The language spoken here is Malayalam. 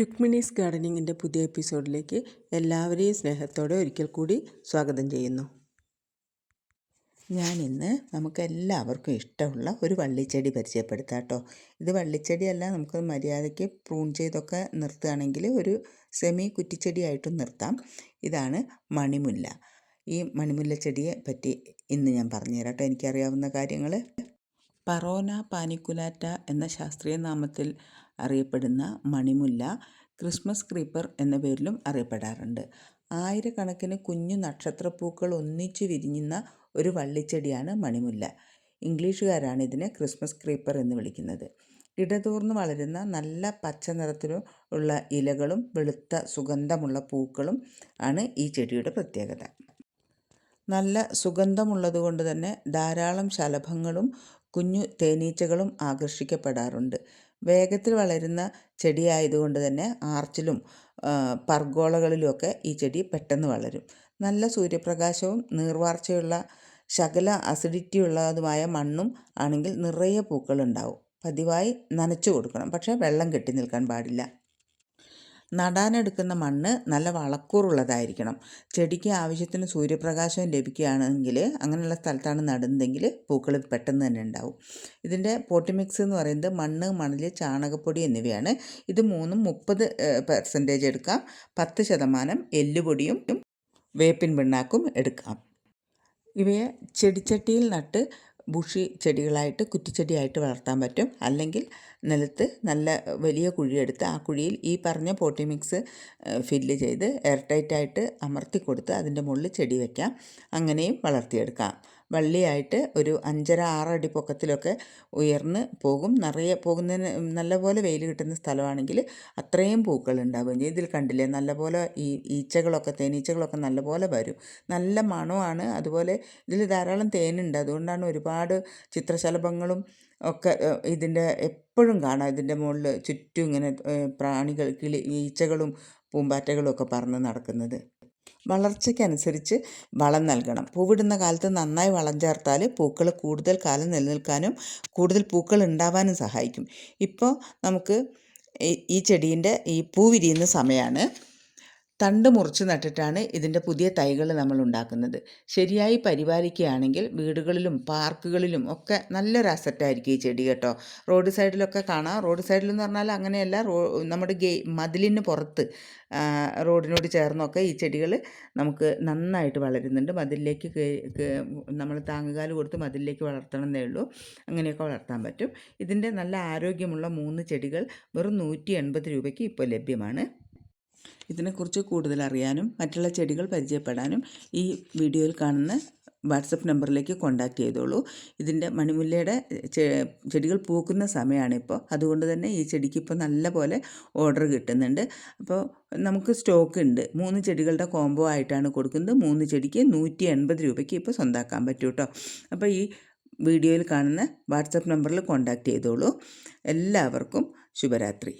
രുക്മിണീസ് ഗാർഡനിങ്ങിന്റെ പുതിയ എപ്പിസോഡിലേക്ക് എല്ലാവരെയും സ്നേഹത്തോടെ ഒരിക്കൽ കൂടി സ്വാഗതം ചെയ്യുന്നു. ഞാനിന്ന് നമുക്ക് എല്ലാവർക്കും ഇഷ്ടമുള്ള ഒരു വള്ളിച്ചെടി പരിചയപ്പെടുത്താം കേട്ടോ. ഇത് വള്ളിച്ചെടിയല്ല നമുക്ക് മര്യാദയ്ക്ക് പ്രൂൺ ചെയ്തൊക്കെ നിർത്തുകയാണെങ്കിൽ ഒരു സെമി കുറ്റിച്ചെടിയായിട്ടും നിർത്താം. ഇതാണ് മണിമുല്ല. ഈ മണിമുല്ല ചെടിയെ പറ്റി ഇന്ന് ഞാൻ പറഞ്ഞുതരാം കേട്ടോ. എനിക്കറിയാവുന്ന കാര്യങ്ങൾ പറോന പാനിക്കുലാറ്റ എന്ന ശാസ്ത്രീയ നാമത്തിൽ അറിയപ്പെടുന്ന മണിമുല്ല ക്രിസ്മസ് ക്രീപ്പർ എന്ന പേരിലും അറിയപ്പെടാറുണ്ട്. ആയിരക്കണക്കിന് കുഞ്ഞു നക്ഷത്രപ്പൂക്കൾ ഒന്നിച്ചു വിരിഞ്ഞുന്ന ഒരു വള്ളിച്ചെടിയാണ് മണിമുല്ല. ഇംഗ്ലീഷുകാരാണ് ഇതിനെ ക്രിസ്മസ് ക്രീപ്പർ എന്ന് വിളിക്കുന്നത്. ഇടതൂർന്ന് വളരുന്ന നല്ല പച്ച നിറത്തിലുള്ള ഇലകളും വെളുത്ത സുഗന്ധമുള്ള പൂക്കളും ആണ് ഈ ചെടിയുടെ പ്രത്യേകത. നല്ല സുഗന്ധമുള്ളതുകൊണ്ട് തന്നെ ധാരാളം ശലഭങ്ങളും കുഞ്ഞു തേനീച്ചകളും ആകർഷിക്കപ്പെടാറുണ്ട്. വേഗത്തിൽ വളരുന്ന ചെടിയായതുകൊണ്ട് തന്നെ ആർച്ചിലും പർഗോളകളിലുമൊക്കെ ഈ ചെടി പെട്ടെന്ന് വളരും. നല്ല സൂര്യപ്രകാശവും നീർവാർച്ചയുള്ള ശകല അസിഡിറ്റി ഉള്ളതുമായ മണ്ണും ആണെങ്കിൽ നിറയെ പൂക്കളുണ്ടാവും. പതിവായി നനച്ചു കൊടുക്കണം. പക്ഷേ വെള്ളം കെട്ടി നിൽക്കാൻ പാടില്ല. നടാനെടുക്കുന്ന മണ്ണ് നല്ല വളക്കൂറുള്ളതായിരിക്കണം. ചെടിക്ക് ആവശ്യത്തിന് സൂര്യപ്രകാശം ലഭിക്കുകയാണെങ്കിൽ അങ്ങനെയുള്ള സ്ഥലത്താണ് നടുന്നതെങ്കിൽ പൂക്കൾ പെട്ടെന്ന് തന്നെ ഉണ്ടാവും. ഇതിന്റെ പോട്ടി മിക്സ് എന്ന് പറയുന്നത് മണ്ണ് മണൽ ചാണകപ്പൊടി എന്നിവയാണ്. ഇത് മൂന്നും മുപ്പത് പെർസെന്റേജ് എടുക്കാം. പത്ത് ശതമാനം എല്ലുപൊടിയും വേപ്പിൻ പിണ്ണാക്കും എടുക്കാം. ഇവയെ ചെടിച്ചട്ടിയിൽ നട്ട് ബുഷി ചെടികളായിട്ട് കുറ്റിച്ചെടിയായിട്ട് വളർത്താൻ പറ്റും. അല്ലെങ്കിൽ നിലത്ത് നല്ല വലിയ കുഴിയെടുത്ത് ആ കുഴിയിൽ ഈ പറഞ്ഞ പോട്ടി മിക്സ് ഫില്ല് ചെയ്ത് എയർ ടൈറ്റായിട്ട് അമർത്തി കൊടുത്ത് അതിന്റെ മുകളിൽ ചെടി വയ്ക്കാം അങ്ങനെയും വളർത്തിയെടുക്കാം. വള്ളിയായിട്ട് ഒരു അഞ്ചര ആറടി പൊക്കത്തിലൊക്കെ ഉയർന്ന് പോകും. നിറയെ പോകുന്നതിന് നല്ലപോലെ വെയിൽ കിട്ടുന്ന സ്ഥലമാണെങ്കിൽ അത്രയും പൂക്കൾ ഉണ്ടാവുകയും ചെയ്യും ഇതിൽ കണ്ടില്ലേ? നല്ലപോലെ ഈ ഈച്ചകളൊക്കെ തേനീച്ചകളൊക്കെ നല്ലപോലെ വരും. നല്ല മണമാണ്. അതുപോലെ ഇതിൽ ധാരാളം തേനുണ്ട്. അതുകൊണ്ടാണ് ഒരുപാട് ചിത്രശലഭങ്ങളും ഒക്കെ ഇതിന്റെ എപ്പോഴും കാണാം. ഇതിന്റെ മുകളിൽ ചുറ്റും ഇങ്ങനെ പ്രാണികൾ കിളി ഈച്ചകളും പൂമ്പാറ്റകളും ഒക്കെ പറന്ന് നടക്കുന്നത്. വളർച്ചയ്ക്കനുസരിച്ച് വളം നൽകണം. പൂവിടുന്ന കാലത്ത് നന്നായി വളം ചേർത്താൽ പൂക്കൾ കൂടുതൽ കാലം നിലനിൽക്കാനും കൂടുതൽ പൂക്കൾ ഉണ്ടാവാനും സഹായിക്കും. ഇപ്പോൾ നമുക്ക് ഈ ചെടീന്റെ ഈ പൂ വിരിയുന്ന സമയമാണ് തണ്ട് മുറിച്ച് നട്ടിട്ടാണ് ഇതിന്റെ പുതിയ തൈകൾ നമ്മൾ ഉണ്ടാക്കുന്നത്. ശരിയായി പരിപാലിക്കുകയാണെങ്കിൽ വീടുകളിലും പാർക്കുകളിലും ഒക്കെ നല്ലൊരു അസറ്റായിരിക്കും ഈ ചെടി കേട്ടോ. റോഡ് സൈഡിലൊക്കെ കാണാം. റോഡ് സൈഡിലെന്ന് പറഞ്ഞാൽ അങ്ങനെയല്ല റോ നമ്മുടെ ഗേ മതിലിന് പുറത്ത് റോഡിനോട് ചേർന്നൊക്കെ ഈ ചെടികൾ നമുക്ക് നന്നായിട്ട് വളരുന്നുണ്ട്. മതിലിലേക്ക് നമ്മൾ താങ്ങുകാൽ കൊടുത്ത് മതിലിലേക്ക് വളർത്തണം എന്നേ ഉള്ളൂ. അങ്ങനെയൊക്കെ വളർത്താൻ പറ്റും. ഇതിന്റെ നല്ല ആരോഗ്യമുള്ള മൂന്ന് ചെടികൾ വെറും നൂറ്റി എൺപത് രൂപയ്ക്ക് ഇപ്പോൾ ലഭ്യമാണ്. ഇതിനെക്കുറിച്ച് കൂടുതൽ അറിയാനും മറ്റുള്ള ചെടികൾ പരിചയപ്പെടാനും ഈ വീഡിയോയിൽ കാണുന്ന വാട്സപ്പ് നമ്പറിലേക്ക് കോൺടാക്റ്റ് ചെയ്തോളൂ. ഇതിന്റെ മണിമുല്ലയുടെ ചെടികൾ പൂക്കുന്ന സമയമാണിപ്പോൾ. അതുകൊണ്ട് തന്നെ ഈ ചെടിക്ക് ഇപ്പോൾ നല്ല പോലെ ഓർഡർ കിട്ടുന്നുണ്ട്. അപ്പോൾ നമുക്ക് സ്റ്റോക്ക് ഉണ്ട്. മൂന്ന് ചെടികളുടെ കോംബോ ആയിട്ടാണ് കൊടുക്കുന്നത്. മൂന്ന് ചെടിക്ക് നൂറ്റി എൺപത് രൂപയ്ക്ക് ഇപ്പോൾ സ്വന്താക്കാൻ പറ്റും കേട്ടോ അപ്പോൾ ഈ വീഡിയോയിൽ കാണുന്ന വാട്സപ്പ് നമ്പറിൽ കോൺടാക്റ്റ് ചെയ്തോളൂ. എല്ലാവർക്കും ശുഭരാത്രി.